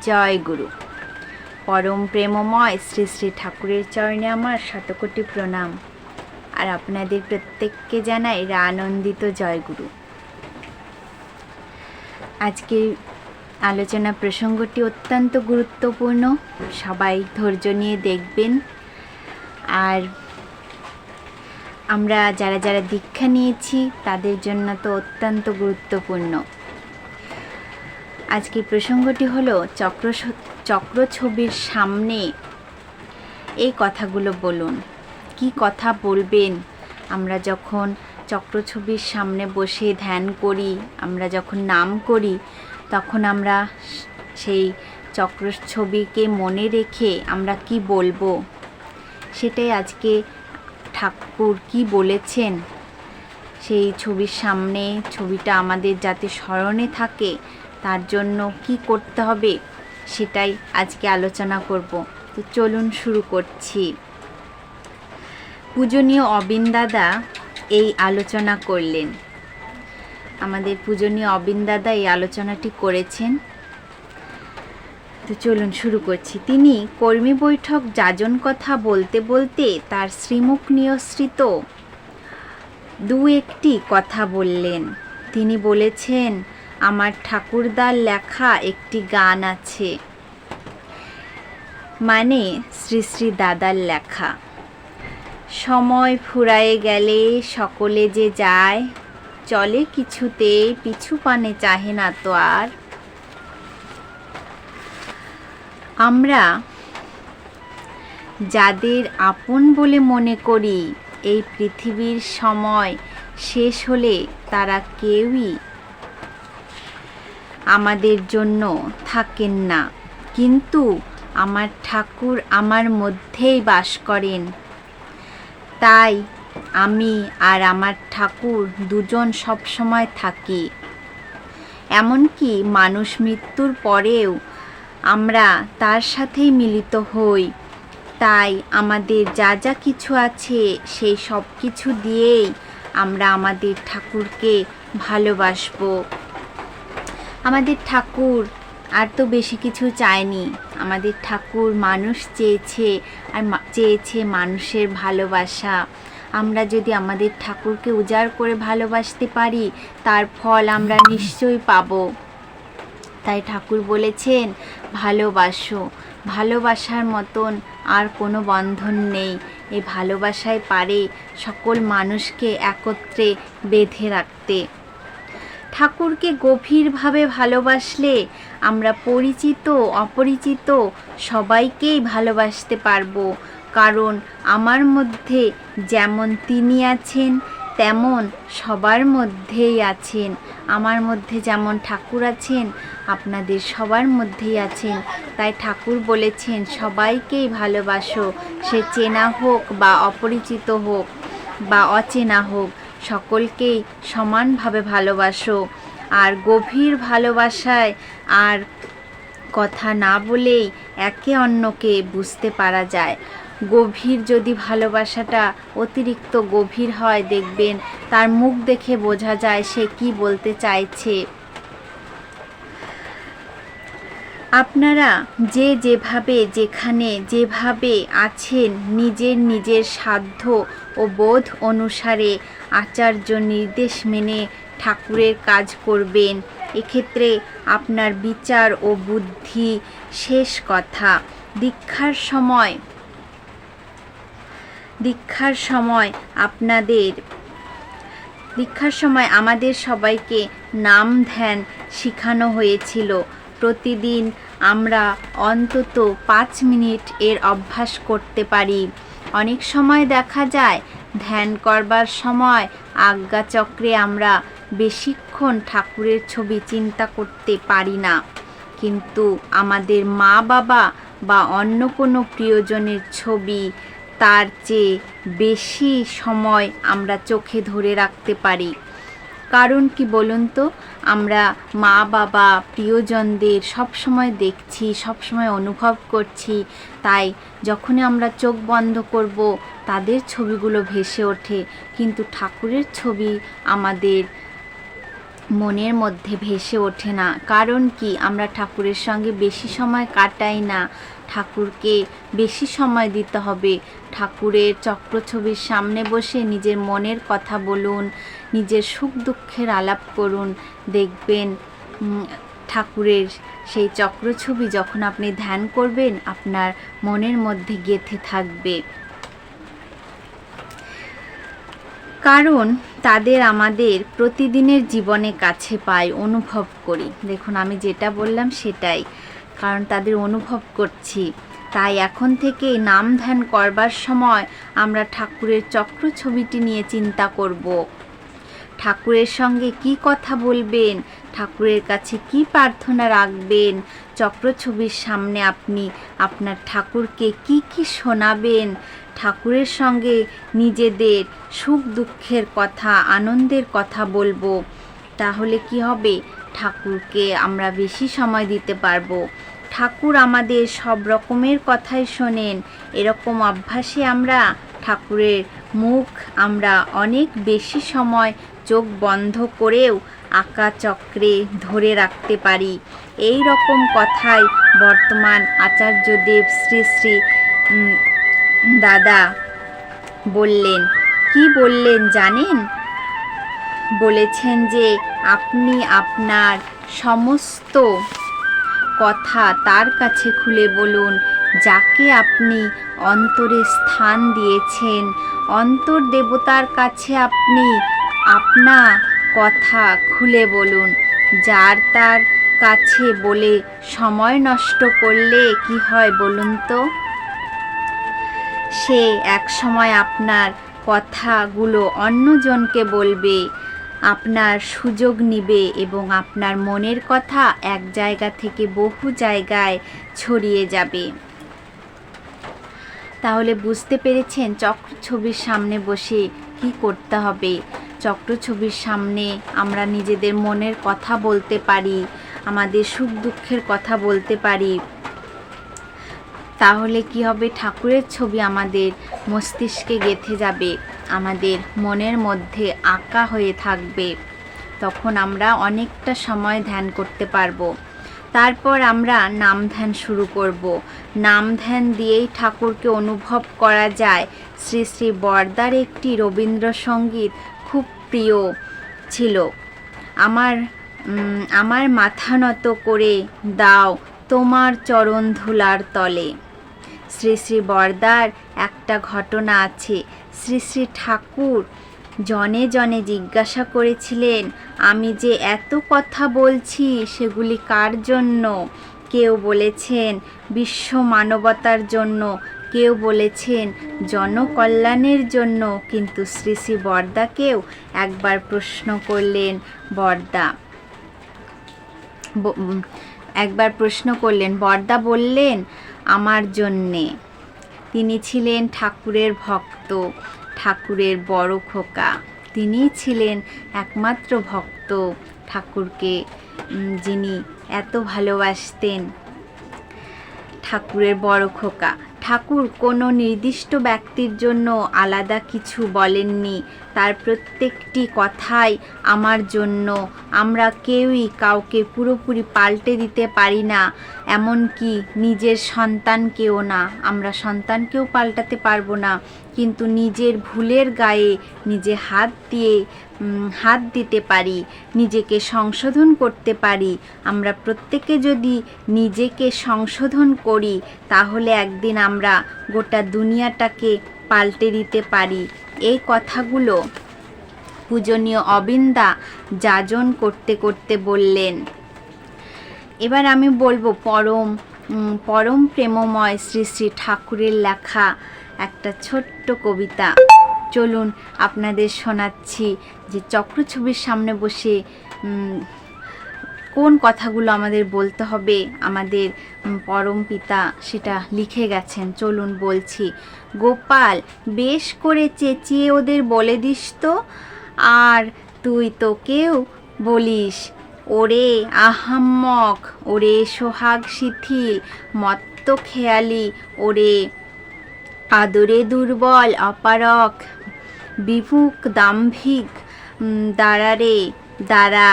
জয় গুরু। পরম প্রেমময় শ্রী শ্রী ঠাকুরের চরণে আমার শতকোটি প্রণাম। আর আপনাদের প্রত্যেককে জানাই আনন্দিত জয় গুরু। আজকের আলোচনা প্রসঙ্গটি অত্যন্ত গুরুত্বপূর্ণ। সবাই ধৈর্য নিয়ে দেখবেন। আর আমরা যারা যারা দীক্ষা নিয়েছি, তাদের জন্য তো অত্যন্ত গুরুত্বপূর্ণ। আজকের প্রসঙ্গটি হলো চক্র চক্র ছবির সামনে। এই কথাগুলো বলুন। কি কথা বলবেন? আমরা যখন চক্র ছবির সামনে বসে ধ্যান করি, আমরা যখন নাম করি, তখন আমরা সেই চক্র ছবিকে মনে রেখে আমরা কি বলব? সেটাই আজকে ঠাকুর কি বলেছেন? সেই ছবির সামনে ছবিটা আমাদের যাতে স্মরণে থাকে তার জন্য কি করতে হবে সেটাই আজকে আলোচনা করব। তো চলুন শুরু করছি। পূজনীয় অবিন দাদা এই আলোচনা করলেন। আমাদের পূজনীয় অবিন দাদা এই আলোচনাটি করেছেন। তো চলুন শুরু করছি। তিনি কর্মী বৈঠক যাজন কথা বলতে বলতে তার শ্রীমুখ নিয়সৃত দু একটি কথা বললেন। তিনি বলেছেন আমার ঠাকুরদার লেখা একটি গান আছে। মানে শ্রী শ্রী দাদার লেখা। সময় ফুরায়ে গেলে সকলে যে যায়, চলে কিছুতে পিছু পানে চাহে না তো আর। আমরা যাদের আপন বলে মনে করি, এই পৃথিবীর সময় শেষ হলে তারা কেউই আমাদের জন্য থাকেন না। কিন্তু আমার ঠাকুর আমার মধ্যেই বাস করেন। তাই আমি আর আমার ঠাকুর দুজন সবসময় থাকি। এমনকি মানুষ মৃত্যুর পরেও আমরা তার সাথেই মিলিত হই। তাই আমাদের যা যা কিছু আছে সেই সব কিছু দিয়েই আমরা আমাদের ঠাকুরকে ভালোবাসবো। আমাদের ঠাকুর, আর তো বেশি কিছু চায়নি। আমাদের ঠাকুর মানুষ চেয়েছে, আর চেয়েছে মানুষের ভালোবাসা। আমরা যদি আমাদের ঠাকুরকে উজাড় করে ভালোবাসতে পারি, তার ফল আমরা নিশ্চয়ই পাব। তাই ঠাকুর বলেছেন, ভালোবাসো। ভালোবাসার মতন আর কোনো বন্ধন নেই। এই ভালোবাসায় পারে সকল মানুষকে একত্রে বেঁধে রাখতে। ঠাকুরকে গভীরভাবে ভালোবাসলে আমরা পরিচিত, অপরিচিত সবাইকেই ভালোবাসতে পারব। কারণ আমার মধ্যে যেমন তিনি আছেন, তেমন সবার মধ্যেই আছেন। আমার মধ্যে যেমন ঠাকুর আছেন, আপনাদের সবার মধ্যেই আছেন। তাই ঠাকুর বলেছেন, সবাইকেই ভালোবাসো। সে চেনা হোক বা অপরিচিত হোক বা অচেনা হোক সকলকেই সমানভাবে ভালোবাসো। আর গভীর ভালোবাসায় আর কথা না বলেই একে অন্যকে বুঝতে পারা যায়। গভীর যদি ভালোবাসাটা অতিরিক্ত গভীর হয় দেখবেন, তার মুখ দেখে বোঝা যায় সে কি বলতে চাইছে। আপনারা যে যেভাবে, যেখানে, যেভাবে আছেন, নিজের নিজের সাধ্য ও বোধ অনুসারে আচার্য নির্দেশ মেনে ঠাকুরের কাজ করবেন। এক্ষেত্রে আপনার বিচার ও বুদ্ধি শেষ কথা। দীক্ষার সময়। দীক্ষার সময় আপনাদের। দীক্ষার সময় আমাদের সবাইকে নাম ধ্যান শিখানো হয়েছিল। প্রতিদিন আমরা অন্তত পাঁচ মিনিট এর অভ্যাস করতে পারি। অনেক সময় দেখা যায়, ধ্যান করবার সময় আজ্ঞাচক্রে আমরা বেশিক্ষণ ঠাকুরের ছবি চিন্তা করতে পারি না। কিন্তু আমাদের মা বাবা বা অন্য কোনো প্রিয়জনের ছবি, তার চেয়ে বেশি সময় আমরা চোখে ধরে রাখতে পারি। কারণ কি বলুন তো? আমরা মা, বাবা, প্রিয়জনদের সব সময় দেখছি, সব সময় অনুভব করছি। তাই যখনই আমরা চোখ বন্ধ করব, তাদের ছবিগুলো ভেসে ওঠে। কিন্তু ঠাকুরের ছবি আমাদের মনের মধ্যে ভেসে ওঠে না। কারণ কি? আমরা ঠাকুরের সঙ্গে বেশি সময় কাটাই না। ঠাকুরকে বেশি সময় দিতে হবে। ঠাকুরের চক্রছবির সামনে বসে নিজের মনের কথা বলুন, নিজের সুখ দুঃখের আলাপ করুন, দেখবেন ঠাকুরের সেই চক্রছবি যখন আপনি ধ্যান করবেন, আপনার মনের মধ্যে গেঁথে থাকবে। কারণ তাদের আমাদের প্রতিদিনের জীবনে কাছে পাই অনুভব করি। দেখুন, আমি যেটা বললাম সেটাই। কারণ তাদের অনুভব করছি। তাই এখন থেকে নাম ধ্যান করবার সময় আমরা ঠাকুরের চক্র ছবিটি নিয়ে চিন্তা করব। ঠাকুরের সঙ্গে কি কথা বলবেন? ঠাকুরের কাছে কি প্রার্থনা রাখবেন? চক্রছবির সামনে আপনি আপনার ঠাকুরকে কি কি শোনাবেন? ঠাকুরের সঙ্গে নিজেদের সুখ দুঃখের কথা, আনন্দের কথা বলব। তাহলে কি হবে? ঠাকুরকে আমরা বেশি সময় দিতে পারব। ঠাকুর আমাদের সব রকমের কথাই শোনেন। এরকম অভ্যাসে আমরা ঠাকুরের মুখ আমরা অনেক বেশি সময় চোখ বন্ধ করেও আঁকা চক্রে ধরে রাখতে পারি। এই রকম কথাই বর্তমান আচার্যদেব শ্রী শ্রী দাদা বললেন। কি বললেন জানেন? বলেছেন যে আপনি আপনার সমস্ত কথা তার কাছে খুলে বলুন, যাকে আপনি অন্তরে স্থান দিয়েছেন। অন্তর দেবতার কাছে আপনি আপনা কথা খুলে বলুন, যার তার কাছে বলে সময় নষ্ট করলে কি হয় বলুন তো? সে এক সময় আপনার কথাগুলো অন্যজনকে বলবে, আপনার সুযোগ নিবে এবং আপনার মনের কথা এক জায়গা থেকে বহু জায়গায় ছড়িয়ে যাবে। তাহলে বুঝতে পেরেছেন চক্র ছবির সামনে বসে কি করতে হবে? চক্র ছবির সামনে আমরা নিজেদের মনের কথা বলতে পারি, আমাদের সুখ দুঃখের কথা বলতে পারি। তাহলে কি হবে? ঠাকুরের ছবি আমাদের মস্তিষ্কে গেঁথে যাবে, আমাদের মনের মধ্যে আঁকা হয়ে থাকবে। তখন আমরা অনেকটা সময় ধ্যান করতে পারব। তারপর আমরা নাম ধ্যান শুরু করব। নাম ধ্যান দিয়েই ঠাকুরকে অনুভব করা যায়, শ্রী শ্রী বরদার একটি রবীন্দ্রসঙ্গীত প্রিয় ছিল। আমার আমার মাথা নত করে দাও তোমার চরণ ধুলার তলে। শ্রী শ্রী বরদার একটা ঘটনা আছে। শ্রী শ্রী ঠাকুর জনে জনে জিজ্ঞাসা করেছিলেন, আমি যে এত কথা বলছি সেগুলি কার জন্য? কেউ বলেছেন, বিশ্ব মানবতার জন্য কেউ বলেছেন, জনকল্যাণের জন্য। কিন্তু শ্রী শ্রী বরদাকেও একবার প্রশ্ন করলেন বরদা। একবার প্রশ্ন করলেন, বরদা বললেন আমার জন্যে। তিনি ছিলেন ঠাকুরের ভক্ত, ঠাকুরের বড় খোকা। তিনি ছিলেন একমাত্র ভক্ত ঠাকুরকে যিনি এত ভালোবাসতেন। ঠাকুরের বড় খোকা। ঠাকুর কোনো নির্দিষ্ট ব্যক্তির জন্য আলাদা কিছু বলেননি। তার প্রত্যেকটি কথাই আমার জন্য। আমরা কেউই কাউকে পুরোপুরি পাল্টে দিতে পারি না। এমনকি নিজের সন্তানকেও না। আমরা সন্তানকেও পাল্টাতে পারব না। কিন্তু নিজের ভুলের গায়ে নিজে হাত দিয়ে হাত দিতে পারি, নিজেকে সংশোধন করতে পারি। আমরা প্রত্যেকে যদি নিজেকে সংশোধন করি, তাহলে একদিন আমরা গোটা দুনিয়াটাকে পাল্টে দিতে পারি। এই কথাগুলো পূজনীয় অবিন্দা যাজন করতে করতে বললেন। এবার আমি বলব, পরম পরম প্রেমময় শ্রী শ্রী ঠাকুরের লেখা একটা ছোট্ট কবিতা। চলুন আপনাদের শোনাচ্ছি যে চক্র ছবির সামনে বসে কোন কথাগুলো আমাদের বলতে হবে, আমাদের পরম পিতা সেটা লিখে গেছেন। চলুন বলছি, গোপাল, বেশ করে চেঁচিয়ে ওদের বলে দিস তো, আর তুই তোকেও বলিস, ওরে আহাম্মক, ওরে সোহাগ শিথিল, মত্ত খেয়ালি, ওরে আদরে দুর্বল, অপারক। বিভুক দাম্ভিক দাঁড়ারে দাঁড়া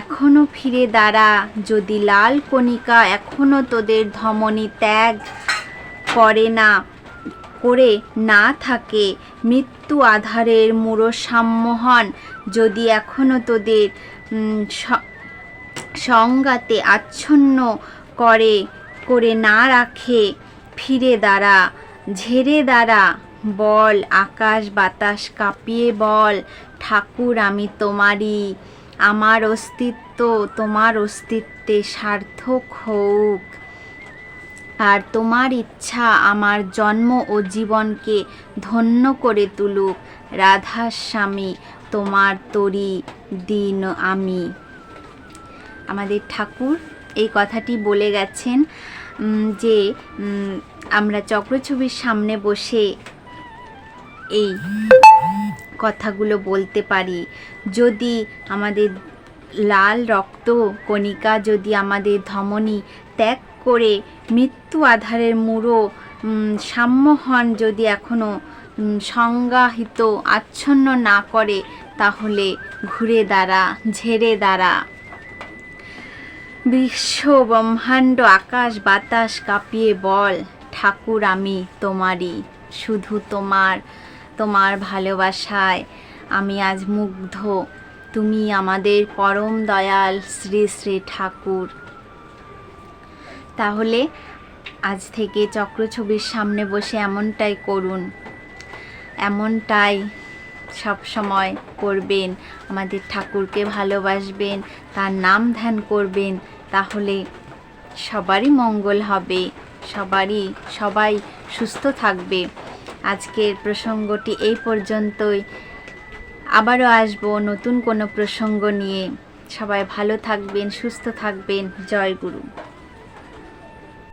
এখনও ফিরে দাঁড়া, যদি লাল কণিকা এখনও তোদের ধমনী ত্যাগ করে না করে না থাকে, মৃত্যু আধারের মূঢ় সম্মোহন যদি এখনও তোদের সংগাতে আচ্ছন্ন করে করে না রাখে, ফিরে দাঁড়া, ঝেড়ে দাঁড়া বল, আকাশ বাতাস কাঁপিয়ে বল, ঠাকুর আমি তোমারই। আমার অস্তিত্ব, তোমার অস্তিত্বে সার্থক হোক। আর তোমার ইচ্ছা আমার জন্ম ও জীবনকে ধন্য করে তুলুক। রাধার স্বামী, তোমার তরি, দিন আমি। আমাদের ঠাকুর এই কথাটি বলে গেছেন যে আমরা চক্রছবির সামনে বসে এই কথাগুলো বলতে পারি। যদি আমাদের লাল রক্ত কণিকা যদি আমাদের ধমনী ত্যাগ করে মৃত্যু আধারের উম, সাম্যহন যদি এখনও সংজ্ঞাহিত আচ্ছন্ন না করে তাহলে ঘুরে দাঁড়া ঝেড়ে দাঁড়া। বিশ্ব ব্রহ্মাণ্ড আকাশ বাতাস কাঁপিয়ে বল ঠাকুর আমি তোমারই শুধু তোমার তোমার ভালোবাসায় আমি আজ মুগ্ধ। তুমি আমাদের পরম দয়াল শ্রী শ্রী ঠাকুর। তাহলে আজ থেকে চক্রছবির সামনে বসে এমনটাই করুন। এমনটাই সব সময় করবেন। আমাদের ঠাকুরকে ভালোবাসবেন, তার নাম ধ্যান করবেন। তাহলে সবারই মঙ্গল হবে। সবারই, সবাই সুস্থ থাকবে। আজকের প্রসঙ্গটি এই পর্যন্তই। আবারও আসব নতুন কোনো প্রসঙ্গ নিয়ে। সবাই ভালো থাকবেন, সুস্থ থাকবেন। জয় গুরু।